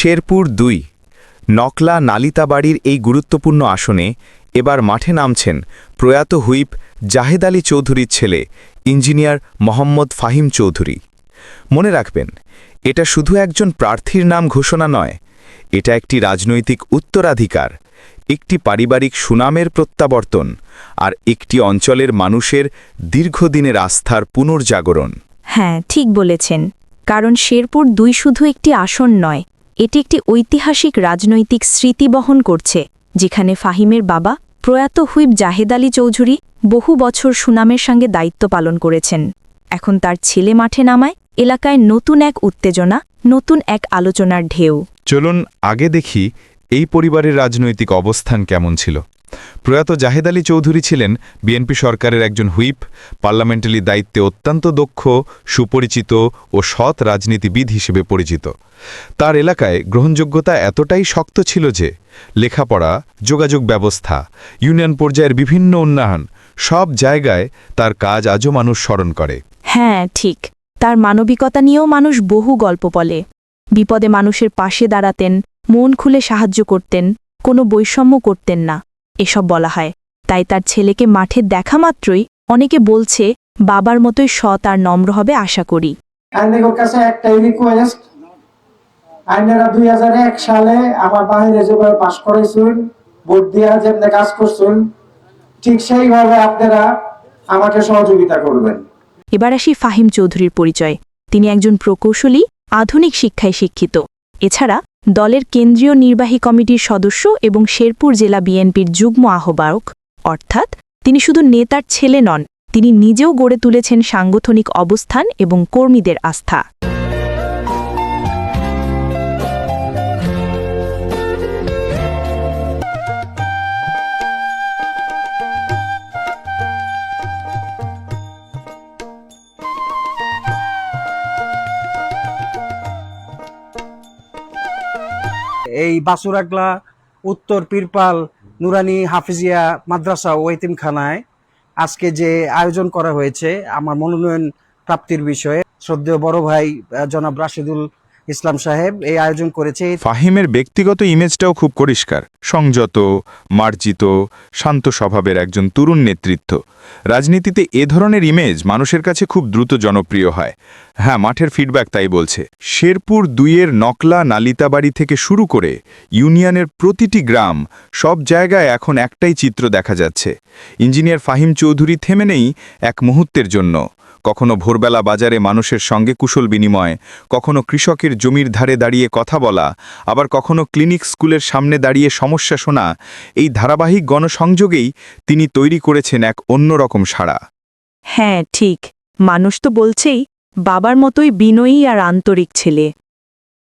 শেরপুর দুই, নকলা নালিতাবাড়ির এই গুরুত্বপূর্ণ আসনে এবার মাঠে নামছেন প্রয়াত হুইপ জাহেদ আলী চৌধুরীর ছেলে ইঞ্জিনিয়ার মোহাম্মদ ফাহিম চৌধুরী। মনে রাখবেন, এটা শুধু একজন প্রার্থীর নাম ঘোষণা নয়, এটা একটি রাজনৈতিক উত্তরাধিকার, একটি পারিবারিক সুনামের প্রত্যাবর্তন আর একটি অঞ্চলের মানুষের দীর্ঘদিনের আস্থার পুনর্জাগরণ। হ্যাঁ ঠিক বলেছেন, কারণ শেরপুর দুই শুধু একটি আসন নয় এটি একটি ঐতিহাসিক রাজনৈতিক স্মৃতি বহন করছে, যেখানে ফাহিমের বাবা প্রয়াত হুইব জাহেদ আলী চৌধুরী বহু বছর সুনামের সঙ্গে দায়িত্ব পালন করেছেন। এখন তার ছেলে মাঠে নামায়, এলাকায় নতুন এক উত্তেজনা, নতুন এক আলোচনার ঢেউ। চলুন আগে দেখি এই পরিবারের রাজনৈতিক অবস্থান কেমন ছিল। প্রয়াত জাহেদ আলী চৌধুরী ছিলেন বিএনপি সরকারের একজন হুইপ, পার্লামেন্টারি দায়িত্বে অত্যন্ত দক্ষ, সুপরিচিত ও সৎ রাজনীতিবিদ হিসেবে পরিচিত। তার এলাকায় গ্রহণযোগ্যতা এতটাই শক্ত ছিল যে লেখাপড়া, যোগাযোগ ব্যবস্থা, ইউনিয়ন পর্যায়ের বিভিন্ন উন্নয়ন সব জায়গায় তার কাজ আজও মানুষ স্মরণ করে। হ্যাঁ ঠিক। তার মানবিকতা নিয়েও মানুষ বহু গল্প বলে। বিপদে মানুষের পাশে দাঁড়াতেন, মন খুলে সাহায্য করতেন, কোনো বৈষম্য করতেন না। এসব বলা হয়। তাই তার ছেলেকে মাঠে দেখা মাত্রই অনেকে বলছে বাবার মতোই সৎ আর নম্র হবে আশা করি। আইনের কাছে একটাই রিকোয়েস্ট আইনেরা দুই হাজার এক সালে আমার বাহিরে যেভাবে পাশ করেছেন ভোট দিয়া যেমনি কাজ করছেন ঠিক সেইভাবে আপনারা আমাকে সহযোগিতা করবেন। এবার আসি ফাহিম চৌধুরীর পরিচয়। তিনি একজন প্রকৌশলী আধুনিক শিক্ষায় শিক্ষিত। এছাড়া দলের কেন্দ্রীয় নির্বাহী কমিটির সদস্য এবং শেরপুর জেলা বিএনপির যুগ্ম আহ্বায়ক, অর্থাৎ তিনি শুধু নেতার ছেলে নন, তিনি নিজেও গড়ে তুলেছেন সাংগঠনিক অবস্থান এবং কর্মীদের আস্থা। এই বাসুরাগলা, উত্তর পীরপাল, নুরানি হাফিজিয়া মাদ্রাসা ও এতিমখানায় আজকে যে আয়োজন করা হয়েছে, আমার মনোনয়ন প্রাপ্তির বিষয়ে শ্রদ্ধেয় বড় ভাই জনাব রাশিদুল ইসলাম সাহেব এই আয়োজন করেছে। ফাহিমের ব্যক্তিগত ইমেজটাও খুব পরিষ্কার। সংযত, মার্জিত, শান্ত স্বভাবের একজন তরুণ নেতৃত্ব। রাজনীতিতে এ ধরনের ইমেজ মানুষের কাছে খুব দ্রুত জনপ্রিয় হয়। হ্যাঁ মাঠের ফিডব্যাক তাই বলছে। শেরপুর দুইয়ের নকলা নালিতাবাড়ি থেকে শুরু করে ইউনিয়নের প্রতিটি গ্রাম, সব জায়গায় এখন একটাই চিত্র দেখা যাচ্ছে। ইঞ্জিনিয়ার ফাহিম চৌধুরী থেমে নেই এক মুহূর্তের জন্য। কখনো ভোরবেলা বাজারে মানুষের সঙ্গে কুশল বিনিময়, কখনো কৃষকের জমির ধারে দাঁড়িয়ে কথা বলা, আবার কখনো ক্লিনিক স্কুলের সামনে দাঁড়িয়ে সমস্যা শোনা, এই ধারাবাহিক গণসংযোগেই তিনি তৈরি করেছেন এক অন্যরকম সাড়া। হ্যাঁ ঠিক। মানুষ তো বলছেই, বাবার মতোই বিনয়ী আর আন্তরিক ছেলে।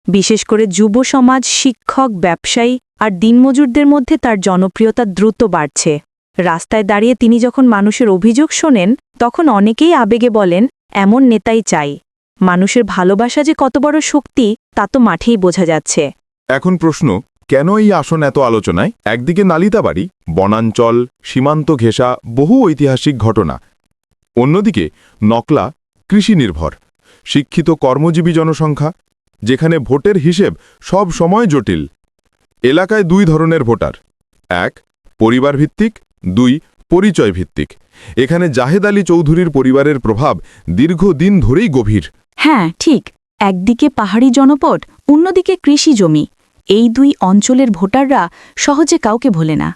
বিশেষ করে যুব সমাজ, শিক্ষক, ব্যবসায়ী আর দিনমজুরদের মধ্যে তার জনপ্রিয়তা দ্রুত বাড়ছে। রাস্তায় দাঁড়িয়ে তিনি যখন মানুষের অভিযোগ শোনেন, তখন অনেকেই আবেগে বলেন, এমন নেতাই চাই। মানুষের ভালোবাসা যে কত বড় শক্তি, তা তো মাঠেই বোঝা যাচ্ছে। এখন প্রশ্ন, কেন এই আসন এত আলোচনায়? একদিকে নালিতাবাড়ি, বনাঞ্চল, সীমান্ত ঘেঁষা, বহু ঐতিহাসিক ঘটনা। অন্যদিকে, নকলা, কৃষি নির্ভর, শিক্ষিত কর্মজীবী জনসংখ্যা, যেখানে ভোটের হিসেব সব সময় জটিল। এলাকায় দুই ধরনের ভোটার। এক পরিবার ভিত্তিক দুই পরিচয় ভিত্তিক এখানে জাহেদ আলী চৌধুরীর পরিবারের প্রভাব দীর্ঘদিন ধরেই গভীর। হ্যাঁ ঠিক। একদিকে পাহাড়ি জনপদ অন্যদিকে কৃষি জমি। এই দুই অঞ্চলের ভোটাররা সহজে কাউকে ভোলে না।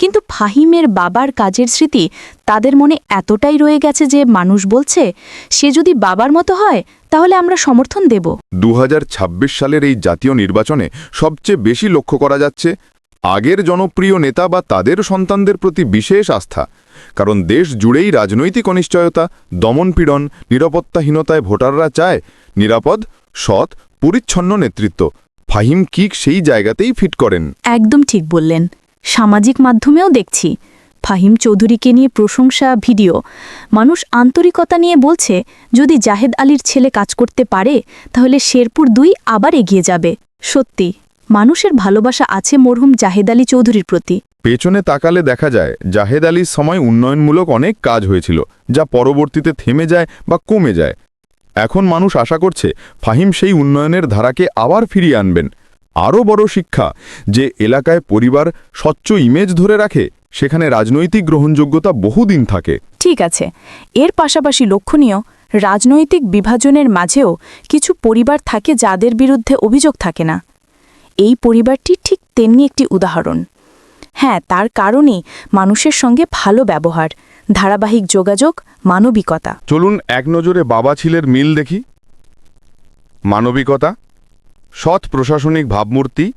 কিন্তু ফাহিমের বাবার কাজের স্মৃতি তাদের মনে এতটাই রয়ে গেছে যে মানুষ বলছে সে যদি বাবার মতো হয় তাহলে আমরা সমর্থন দেব। দু হাজার ছাব্বিশ সালের এই জাতীয় নির্বাচনে সবচেয়ে বেশি লক্ষ্য করা যাচ্ছে আগের জনপ্রিয় নেতা বা তাদের সন্তানদের প্রতি বিশেষ আস্থা, কারণ দেশ জুড়েই রাজনৈতিক অনিশ্চয়তা, দমনপীড়ন, নিরাপত্তাহীনতায় ভোটাররা চায় নিরাপদ, সৎ, পরিচ্ছন্ন নেতৃত্ব। ফাহিম কিক সেই জায়গাতেই ফিট করেন? একদম ঠিক বললেন। সামাজিক মাধ্যমেও দেখছি। ফাহিম চৌধুরীকে নিয়ে প্রশংসা, ভিডিও। মানুষ আন্তরিকতা নিয়ে বলছে, যদি জাহেদ আলীর ছেলে কাজ করতে পারে, তাহলে শেরপুর দুই আবার এগিয়ে যাবে। সত্যি। মানুষের ভালোবাসা আছে মরহুম জাহেদ আলী চৌধুরীর প্রতি। পেছনে তাকালে দেখা যায় জাহেদ আলীর সময় উন্নয়নমূলক অনেক কাজ হয়েছিল যা পরবর্তীতে থেমে যায় বা কমে যায়। এখন মানুষ আশা করছে ফাহিম সেই উন্নয়নের ধারাকে আবার ফিরিয়ে আনবেন। আরও বড় শিক্ষা যে এলাকায় পরিবার স্বচ্ছ ইমেজ ধরে রাখে সেখানে রাজনৈতিক গ্রহণযোগ্যতা বহুদিন থাকে। ঠিক আছে এর পাশাপাশি লক্ষণীয় রাজনৈতিক বিভাজনের মাঝেও কিছু পরিবার থাকে যাদের বিরুদ্ধে অভিযোগ থাকে না। এই পরিবারটি ঠিক তেমনি একটি উদাহরণ। হ্যাঁ তার কারণেই মানুষের সঙ্গে ভালো ব্যবহার ধারাবাহিক যোগাযোগ মানবিকতা। চলুন এক নজরে বাবা ছিলের মিল দেখি। মানবিকতা সৎ প্রশাসনিক ভাবমূর্তি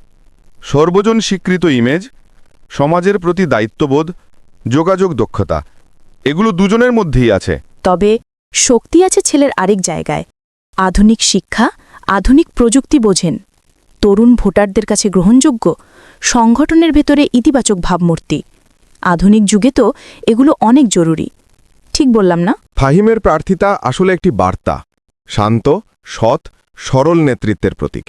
সর্বজন স্বীকৃত ইমেজ সমাজের প্রতি দায়িত্ববোধ যোগাযোগ দক্ষতা এগুলো দুজনের মধ্যেই আছে। তবে শক্তি আছে ছেলের আরেক জায়গায়। আধুনিক শিক্ষা আধুনিক প্রযুক্তি বোঝেন। তরুণ ভোটারদের কাছে গ্রহণযোগ্য সংগঠনের ভেতরে ইতিবাচক ভাবমূর্তি। আধুনিক যুগে তো এগুলো অনেক জরুরি। ঠিক বললাম না? ফাহিমের প্রার্থিতা আসলে একটি বার্তা। শান্ত সৎ সরল নেতৃত্বের প্রতীক।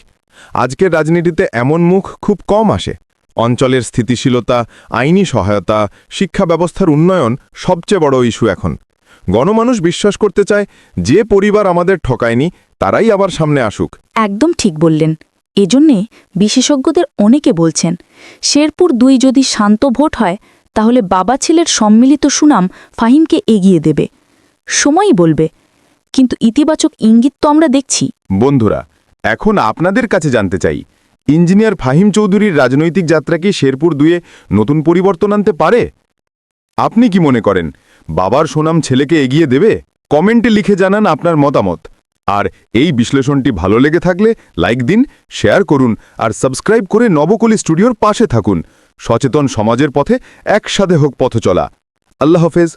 আজকের রাজনীতিতে এমন মুখ খুব কম আসে। অঞ্চলের স্থিতিশীলতা আইনি সহায়তা শিক্ষা ব্যবস্থার উন্নয়ন সবচেয়ে বড় ইস্যু এখন। গণমানুষ বিশ্বাস করতে চায় যে পরিবার আমাদের ঠকায়নি তারাই আবার সামনে আসুক। একদম ঠিক বললেন। এজন্যে বিশেষজ্ঞদের অনেকে বলছেন, শেরপুর দুই যদি শান্ত ভোট হয়, তাহলে বাবা ছেলের সম্মিলিত সুনাম ফাহিমকে এগিয়ে দেবে। সময়ই বলবে। কিন্তু ইতিবাচক ইঙ্গিত তো আমরা দেখছি। বন্ধুরা, এখন আপনাদের কাছে জানতে চাই, ইঞ্জিনিয়ার ফাহিম চৌধুরীর রাজনৈতিক যাত্রা কি শেরপুর দুয়ে নতুন পরিবর্তন আনতে পারে? আপনি কি মনে করেন, বাবার সুনাম ছেলেকে এগিয়ে দেবে? কমেন্টে লিখে জানান আপনার মতামত। আর এই বিশ্লেষণটি ভালো লেগে থাকলে লাইক দিন, শেয়ার করুন আর সাবস্ক্রাইব করে নবকলি স্টুডিওর পাশে থাকুন। সচেতন সমাজের পথে একসাথে হোক পথ চলা। আল্লাহ হাফেজ।